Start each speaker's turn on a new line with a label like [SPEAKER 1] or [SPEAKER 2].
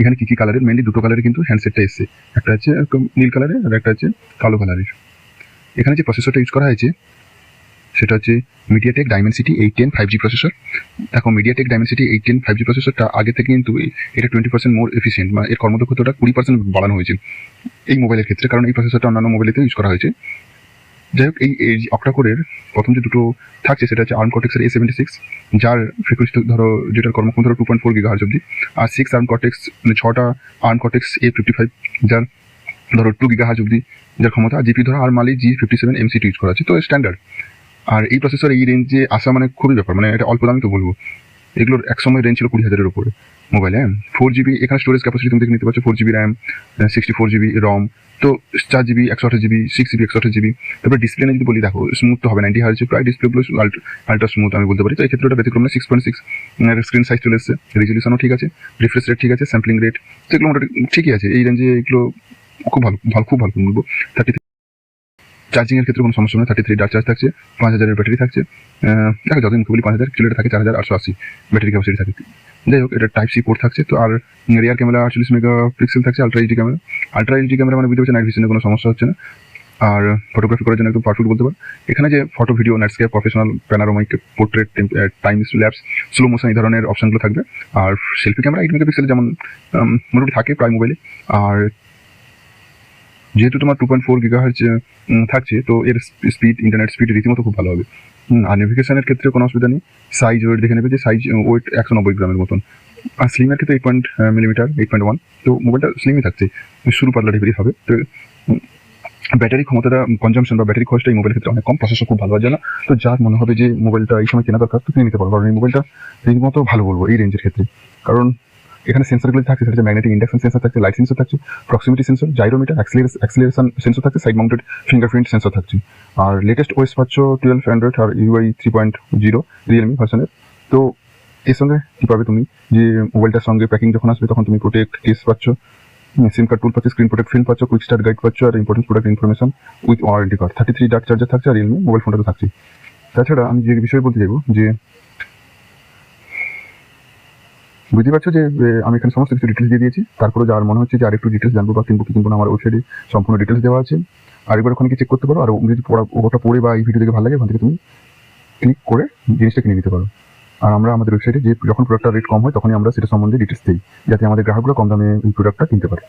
[SPEAKER 1] এখানে কি কি কালারের মেনলি দুটো কালারে কিন্তু হ্যান্ডসেটটা এসছে। একটা হচ্ছে নীল কালারের আর একটা হচ্ছে কালো কালারের এখানে যে প্রসেসরটা ইউজ করা হয়েছে, সেটা হচ্ছে MediaTek Dimensity eight ten five G processor দেখো MediaTek Dimensity eight ten five G প্রসেসরটা আগে থেকে কিন্তু এটা টোয়েন্টি পার্সেন্ট মোর এফিসিয়েন্ট মানে এর কর্মদক্ষতাটা কুড়ি পার্সেন্ট বাড়ানো হয়েছে এই মোবাইলের ক্ষেত্রে। কারণ এই প্রসেসরটা অন্যান্য মোবাইলেতেও ইউজ করা হয়েছে। যাই হোক এই এই অক্টাকোরের প্রথম যে দুটো থাকছে, সেটা হচ্ছে আর্ম কটেক্সের এ সেভেন্টি সিক্স যার ফ্রিকুয়েন্সি ধরো যেটার কর্মক্ষম ধরো টু পয়েন্ট ফোর গিগাহার্জ অব্দি আর সিক্স আর্ম কটেক্স মানে ছটা ARM Cortex A fifty five যার ধরো টু গিগাহার্জ অব্দি যার ক্ষমতা জিপি ধরো আর Mali G fifty seven MC use করা আছে, তো স্ট্যান্ডার্ড আর এই প্রসেসর এই রেঞ্জে আসা মানে খুবই ব্যাপার মানে এটা অল্প দামি তো বলব। এগুলোর এক সময় রেঞ্জ ছিল কুড়ি হাজারের উপরে। মোবাইল হ্যাঁ ফোর জিবি এখানে স্টোরেজ ক্যাপাসিটি তুমি দেখে নিতে পারছ four GB RAM sixty four GB ROM তো চার জিবি একশো আঠাশ জিবি সিক্স জিবি একশো আঠাশ জিবি তারপরে ডিসপ্লে যদি বলি, দেখো স্মুথ তো হবে নাইনটি হার্জ প্রায় ডিসপ্লেগুলো আলট্রা স্মুথ আমি বলতে পারি। তো এই ক্ষেত্রে ওটা ব্যতিক্রম six point six screen size চলে এসেছে রেজলিউশনও ঠিক আছে রিফ্রেশ রেট ঠিক আছে স্যাম্পলিং রেট তো এগুলো মোটামুটি ঠিকই আছে, এই রেঞ্জে এগুলো খুব ভালো ভালো, খুব ভালো, বলব। থার্টি চার্জিং এর ক্ষেত্রে কোনো সমস্যা নেই থার্টি থ্রি চার্জ থাকছে, পাঁচ হাজারের ব্যাটারি থাকছে। দেখো যতদিন বলি পাঁচ হাজার কিলোটা থাকে চার হাজার, আটশো আশি ব্যাটারি ক্যাপাসিটি থাকে। যাই হোক, এটা টাইপ সি পোর্ট থাকছে, তো আর রিয়ার ক্যামেরা আটচল্লিশ মেগা পিক্সেল থাকছে ultra HD camera ultra HD camera মানে বুঝতে পারছেন নাইট ভিশনে কোনো সমস্যা হচ্ছে না। আর ফটোগ্রাফি করার জন্য একদম পারফেক্ট বলতে পার। এখানে যে photo video nightscape professional panoramic portrait time lapse slow motion এই ধরনের অপশনগুলো থাকবে। আর সেলফি ক্যামেরা এইট মেগাপিক্সেল যেমন মোটামুটি থাকে প্রায় মোবাইলে আর যেহেতু তোমার টু পয়েন্ট ফোর গিগাহার্জ থাকছে, তো এর স্পিড ইন্টারনেট স্পিড রীতিমতো খুব ভালো হবে। আর নেভিগেশনের ক্ষেত্রে কোনো অসুবিধা নেই। সাইজ ওয়েট দেখে নেবে যে সাইজ ওয়েট একশো নব্বই গ্রামের মতন। আর স্লিমের ক্ষেত্রে eight point millimetre eight point one তো মোবাইলটা স্লিমই থাকছে। শুরু পাতলা ডেলিভারি হবে। তো ব্যাটারি ক্ষমতাটা কনজামশন বা ব্যাটারি খরচটা এই মোবাইলের ক্ষেত্রে অনেক কম। প্রসেসর খুব ভালো হয় না তো যার মনে হবে যে মোবাইলটা এই সময় কেনা দরকার, তো কিনে নিতে পারব কারণ এই মোবাইলটা রীতিমতো ভালো বলব এই রেঞ্জের ক্ষেত্রে। কারণ এখানে সেন্সরগুলো থাকছে, সেটা ম্যাগনেটিক ইন্ডাকশন সেন্সর থাকছে লাইট সেন্সর থাকছে proximity sensor gyrometer acceleration sensor থাকছে সাইড মাউন্টেড ফিঙ্গারপ্রিন্ট সেন্সর থাকছে। আর লেটেস্ট ওএস পাচ্ছ twelve Android R UI three point zero Realme ভার্সনের তো এর সঙ্গে কী পাবে তুমি? যে মোবাইলটার সঙ্গে প্যাকিং যখন আসবে, তখন তুমি প্রোটেক্ট কেস পাচ্ছ। সিম কার্ড টুল পাচ্ছ স্ক্রিন প্রোটেক্ট ফিল্ম পাচ্ছ কুইক স্টার্ট গাইড পাচ্ছ, আর important product information with warranty card thirty three ডাক চার্জার থাকছে আর রিয়েলমি মোবাইল ফোনটা তো থাকছে। তাছাড়া আমি যে বিষয়ে বলতে চাইব, যে বুঝতে পারছ যে আমি এখানে সমস্ত কিছু ডিটেলস দিয়ে দিয়েছি। তারপরে যার মনে হচ্ছে যে আরেকটু ডিটেলস জানব বা কিনবো কিনবো না, আমার ওয়েবসাইটে সম্পূর্ণ ডিটেলস দেওয়া আছে। আরেকবার ওখানে চেক করতে পারো। আর যদি পড়া ওটা পড়ে বা এই ভিডিও দেখে ভালো লাগে, ওখান থেকে তুমি ক্লিক করে জিনিসটা কিনে নিতে পারো। আর আমরা আমাদের ওয়েবসাইটে যে, যখন প্রোডাক্টটা রেট কম হয়, তখনই আমরা সেটা সম্বন্ধে ডিটেলস দিই, যাতে আমাদের গ্রাহকরা কম দামে এই প্রোডাক্টটা কিনতে পারে।